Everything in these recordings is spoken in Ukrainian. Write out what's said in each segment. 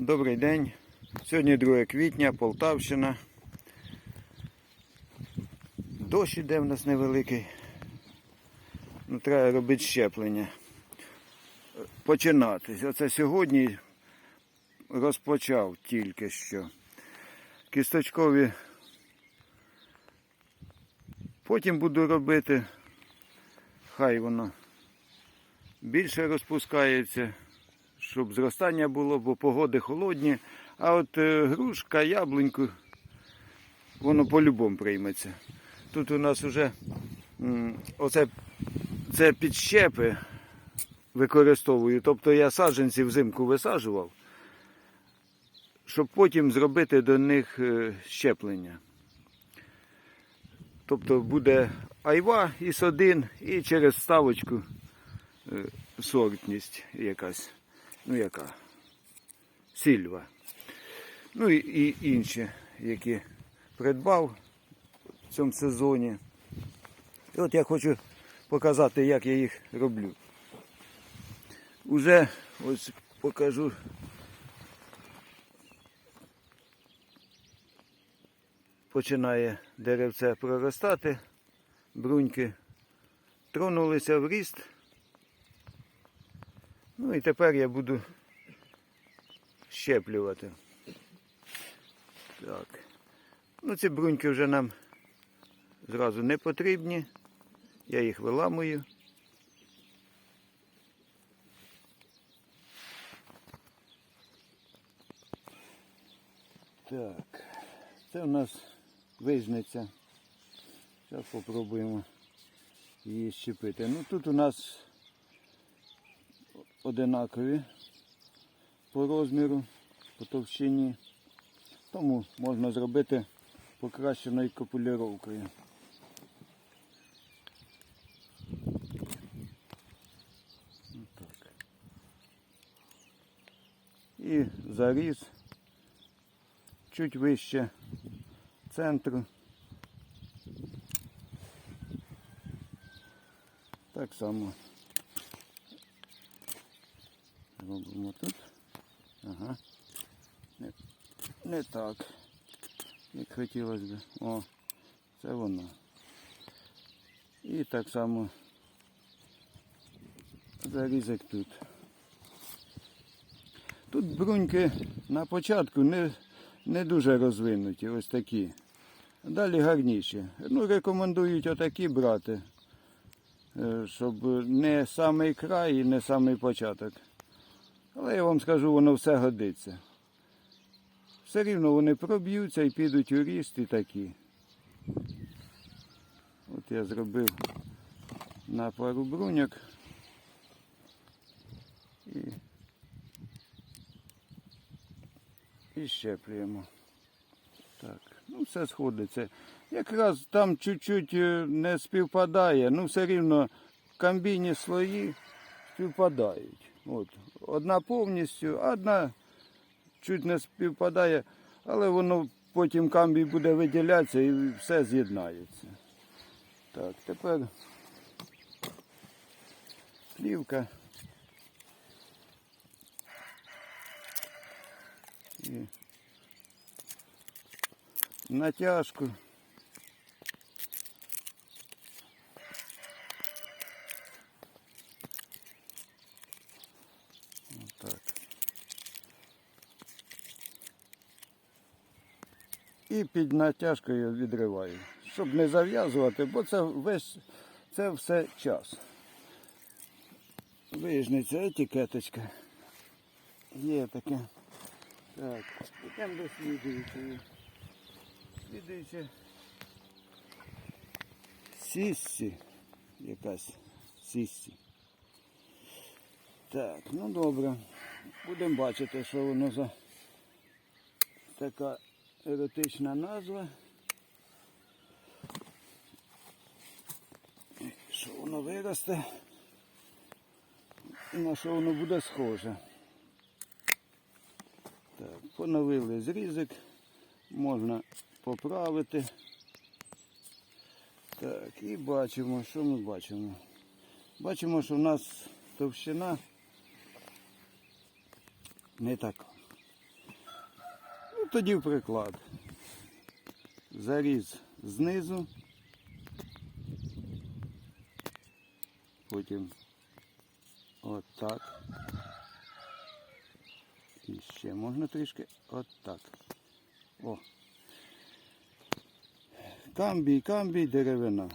Добрий день. Сьогодні 2 квітня, Полтавщина. Дощ іде в нас невеликий. Ну, треба робити щеплення. Починатись. Оце сьогодні розпочав тільки що. Кісточкові. Потім буду робити. Хай воно більше розпускається щоб зростання було, бо погоди холодні. А от е, грушка, яблуньку, воно по-любому прийметься. Тут у нас вже оце це підщепи використовую. Тобто я саджанці взимку висаджував, щоб потім зробити до них е, щеплення. Тобто буде айва із один і через ставочку е, сортність якась. Ну яка? Сільва. Ну і, і інші, які придбав в цьому сезоні. І от я хочу показати, як я їх роблю. Уже ось покажу. Починає деревце проростати, бруньки тронулися в ріст. Ну і тепер я буду щеплювати. Так. Ну ці бруньки вже нам зразу не потрібні. Я їх виламую. Так, це у нас вижниця. Зараз спробуємо її щепити. Ну тут у нас одинакові по розміру, по товщині. Тому можна зробити покращеною копуліровкою. І заріз чуть вище центру. Так само робимо тут. Ага. Не, не так, як хотілося б. О, це воно. І так само зарізок тут. Тут бруньки на початку не, не дуже розвинуті, ось такі. Далі гарніші. Ну, рекомендують отакі брати, е, щоб не самий край і не самий початок. Але я вам скажу, воно все годиться. Все рівно вони проб'ються і підуть у ріст і такі. От я зробив на пару бруньок. І, і щеплюємо. Так, ну все сходиться. Якраз там чуть-чуть е, не співпадає, ну все рівно комбійні слої співпадають. От. Одна повністю, одна чуть не співпадає, але воно потім камбій буде виділятися і все з'єднається. Так, тепер плівка. І натяжку. І під натяжкою відриваю, щоб не зав'язувати, бо це весь це все час. Вижниця, етикеточка. Є таке. Так, йдемо до слідуючої. Слідуюча. Сіссі. Якась сіссі. Так, ну добре. Будемо бачити, що воно за така еротична назва. Що воно виросте і на що воно буде схоже. Так, поновили зрізик, можна поправити. Так, і бачимо, що ми бачимо. Бачимо, що в нас товщина не така. Тоді в приклад. Заріз знизу. Потім отак. І ще можна трішки отак. О. Камбій, камбій, деревина.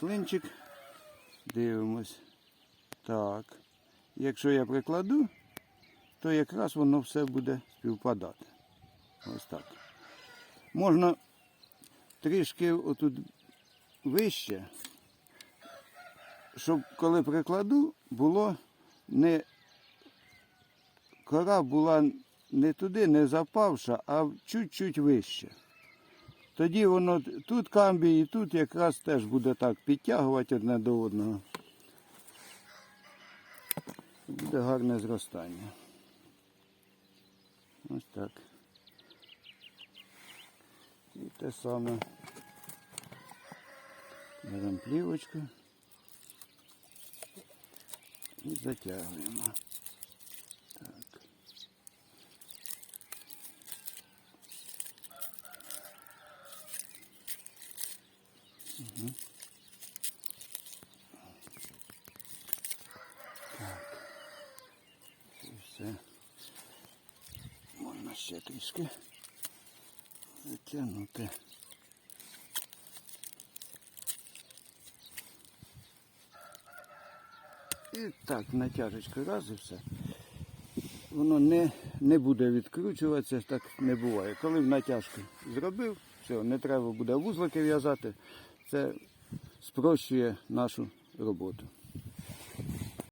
Клинчик. Дивимось. Так. Якщо я прикладу, то якраз воно все буде співпадати. Ось так. Можна трішки отут вище, щоб коли прикладу, було не кора була не туди, не запавша, а чуть-чуть вище. Тоді воно тут камбій і тут якраз теж буде так підтягувати одне до одного. Буде гарне зростання. Ось так. І те саме. Беремо плівочку і затягуємо. Угу. Так. Все. Можна ще трішки затягнути. І так, натяжечкою раз і все. Воно не, не буде відкручуватися, так не буває. Коли в натяжку зробив, все, не треба буде вузлики в'язати, це спрощує нашу роботу.